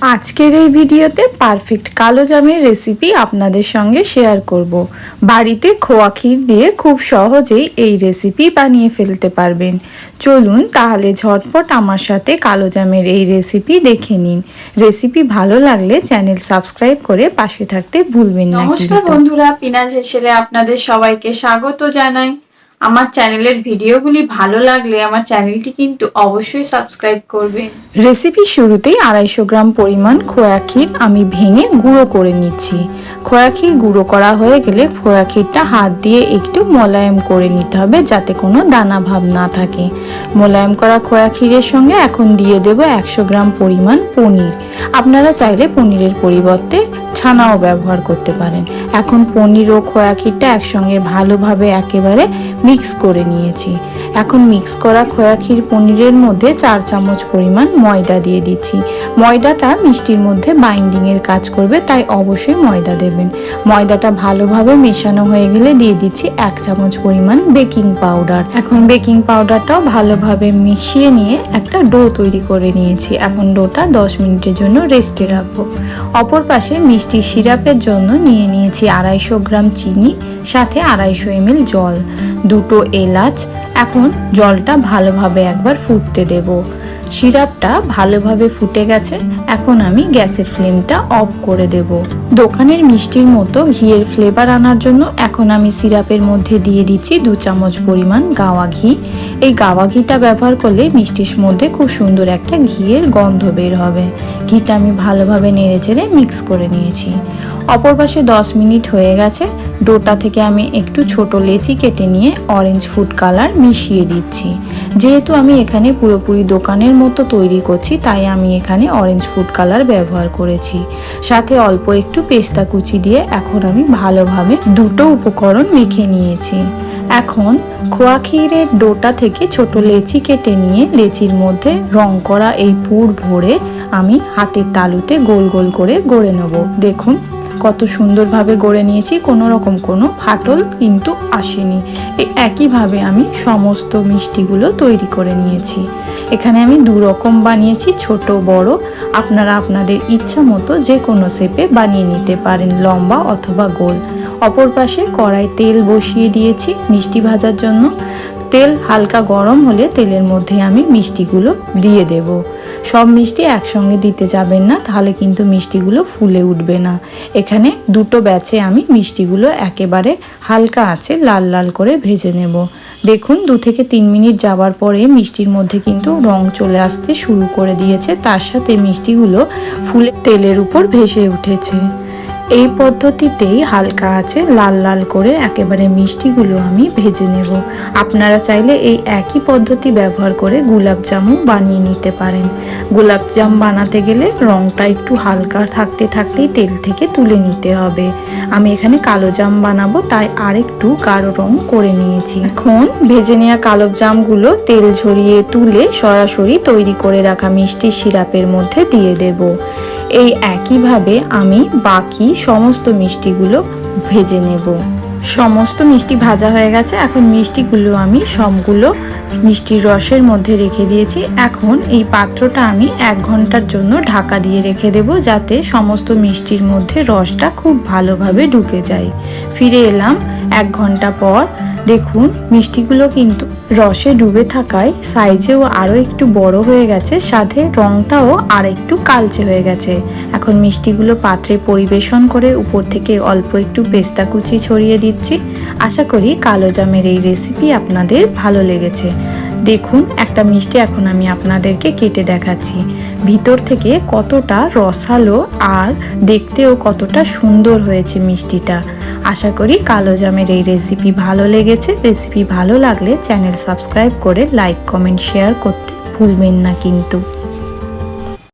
আজকের এই ভিডিওতে পারফেক্ট কালো জামের রেসিপি আপনাদের সঙ্গে শেয়ার করব। বাড়িতে খোয়া ক্ষীর দিয়ে খুব সহজেই এই রেসিপি বানিয়ে ফেলতে পারবেন। চলুন তাহলে ঝটপট আমার সাথে কালো জামের এই রেসিপি দেখে নিন। রেসিপি ভালো লাগলে চ্যানেল সাবস্ক্রাইব করে পাশে থাকতে ভুলবেন না নমস্কার বন্ধুরা পিনাজ হেসেলে আপনাদের সবাইকে স্বাগত জানাই। আমার চ্যানেলের ভিডিওগুলি ভালো লাগলে আমার চ্যানেলটি কিন্তু অবশ্যই সাবস্ক্রাইব করবেন রেসিপি শুরুতেই আড়াইশো গ্রাম পরিমাণ খোয়া ক্ষীর আমি ভেঙে গুঁড়ো করে নিচ্ছি। খোয়া ক্ষীর গুঁড়ো করা হয়ে গেলে খোয়া ক্ষীরটা হাত দিয়ে একটু মোলায়েম করে নিতে হবে যাতে কোনো দানা ভাব না থাকে। মোলায়েম করা খোয়া ক্ষীরের সঙ্গে এখন দিয়ে দেব একশো গ্রাম পরিমাণ পনির। আপনারা চাইলে পনিরের পরিবর্তে ছানাও ব্যবহার করতে পারেন। এখন পনির ও খোয়া ক্ষীরটা একসঙ্গে ভালোভাবে একেবারে মিক্স করে নিয়েছি। এখন মিক্স করা খোয়া ক্ষীর পনিরের মধ্যে চার চামচ পরিমাণ ময়দা দিয়ে দিচ্ছি। ময়দাটা মিষ্টির মধ্যে বাইন্ডিংয়ের কাজ করবে, তাই অবশ্যই ময়দা দেবেন। ময়দাটা ভালোভাবে মেশানো হয়ে গেলে দিয়ে দিচ্ছি এক চামচ পরিমাণ বেকিং পাউডার এখন বেকিং পাউডারটাও ভালোভাবে মিশিয়ে নিয়ে একটা ডো তৈরি করে নিয়েছি। এখন ডোটা দশ মিনিটের জন্য রেস্টে রাখব। অপর পাশে মিষ্টি সিরাপের জন্য নিয়ে নিয়েছি আড়াইশো গ্রাম চিনি, সাথে আড়াইশো এমএল জল। দুটো এলাচ। এখন জলটা ভালোভাবে একবার ফুটতে দেব। সিরাপটা ভালোভাবে ফুটে গেছে। এখন আমি গ্যাসের ফ্লেমটা অফ করে দেব। দোকানের মিষ্টির মতো ঘিয়ের ফ্লেভার আনার জন্য এখন আমি সিরাপের মধ্যে দিয়ে দিচ্ছি দু চামচ পরিমাণ গাওয়া ঘি। এই গাওয়া ঘিটা ব্যবহার করলে মিষ্টির মধ্যে খুব সুন্দর একটা ঘিয়ের গন্ধ বের হবে। ঘিটা আমি ভালোভাবে নেড়ে চেড়ে মিক্স করে নিয়েছি। অপর পাশে দশ মিনিট হয়ে গেছে। ডোটা থেকে আমি একটু ছোট লেচি কেটে নিয়ে অরেঞ্জ ফুড কালার মিশিয়ে দিচ্ছি। যেহেতু আমি এখানে পুরোপুরি দোকানের মতো তৈরি করছি, তাই আমি এখানে অরেঞ্জ ফুড কালার ব্যবহার করেছি। সাথে অল্প একটু পেস্তা কুচি দিয়ে এখন আমি ভালোভাবে দুটো উপকরণ মেখে নিয়েছি। এখন খোয়া ক্ষীরের ডোটা থেকে ছোট লেচি কেটে নিয়ে লেচির মধ্যে রং করা এই পুর ভরে আমি হাতের তালুতে গোল গোল করে গড়ে নেব। দেখুন কত সুন্দরভাবে গড়ে নিয়েছি, কোনো রকম কোনো ফাটল কিন্তু আসেনি। একইভাবে আমি সমস্ত মিষ্টিগুলো তৈরি করে নিয়েছি। এখানে আমি দু রকম বানিয়েছি, ছোট, বড়। আপনারা আপনাদের ইচ্ছা মতো যে কোনো শেপে বানিয়ে নিতে পারেন, লম্বা অথবা গোল। অপর পাশে কড়াই তেল বসিয়ে দিয়েছি মিষ্টি ভাজার জন্য। তেল হালকা গরম হলে তেলের মধ্যে আমি মিষ্টিগুলো দিয়ে দেব। সব মিষ্টি একসঙ্গে দিতে যাবেন না, তাহলে কিন্তু মিষ্টিগুলো ফুলে উঠবে না। এখানে দুটো ব্যাচে আমি মিষ্টিগুলো একেবারে হালকা আছে লাল লাল করে ভেজে নেব। দেখুন, দু থেকে তিন মিনিট যাওয়ার পরে মিষ্টির মধ্যে কিন্তু রং চলে আসতে শুরু করে দিয়েছে, তার সাথে মিষ্টিগুলো ফুলে তেলের উপর ভেসে উঠেছে। এই পদ্ধতিতেই হালকা আছে, লাল লাল করে একেবারে মিষ্টিগুলো আমি ভেজে নেব। আপনারা চাইলে এই একই পদ্ধতি ব্যবহার করে গোলাপ জামু বানিয়ে নিতে পারেন। গোলাপ জাম বানাতে গেলে রংটা একটু হালকা থাকতে থাকতেই তেল থেকে তুলে নিতে হবে। আমি এখানে কালো জাম বানাবো, তাই আরেকটু গাঢ় রং করে নিয়েছি। এখন ভেজে নেওয়া কালো জামগুলো তেল ঝরিয়ে তুলে সরাসরি তৈরি করে রাখা মিষ্টি সিরাপের মধ্যে দিয়ে দেব। এই একইভাবে আমি বাকি সমস্ত মিষ্টিগুলো ভেজে নেব। সমস্ত মিষ্টি ভাজা হয়ে গেছে। এখন মিষ্টিগুলো আমি সবগুলো মিষ্টির রসের মধ্যে রেখে দিয়েছি। এখন এই পাত্রটা আমি এক ঘণ্টার জন্য ঢাকা দিয়ে রেখে দেব যাতে সমস্ত মিষ্টির মধ্যে রসটা খুব ভালোভাবে ঢুকে যায়। ফিরে এলাম এক ঘণ্টা পর দেখুন মিষ্টিগুলো কিন্তু রসে ডুবে থাকায় সাইজেও আরও একটু বড় হয়ে গেছে, সাথে রঙটাও আর একটু কালচে হয়ে গেছে। এখন মিষ্টিগুলো পাত্রে পরিবেশন করে উপর থেকে অল্প একটু পেস্তা কুচি ছড়িয়ে দিচ্ছি। আশা করি কালো জামের এই রেসিপি আপনাদের ভালো লেগেছে। দেখুন, একটা মিষ্টি এখন আমি আপনাদেরকে কেটে দেখাচ্ছি। ভিতর থেকে কতটা রসালো আর দেখতেও কতটা সুন্দর হয়েছে মিষ্টিটা। আশা করি কালো জামের এই রেসিপি ভালো লেগেছে। রেসিপি ভালো লাগলে চ্যানেল সাবস্ক্রাইব করে লাইক কমেন্ট শেয়ার করতে ভুলবেন না কিন্তু।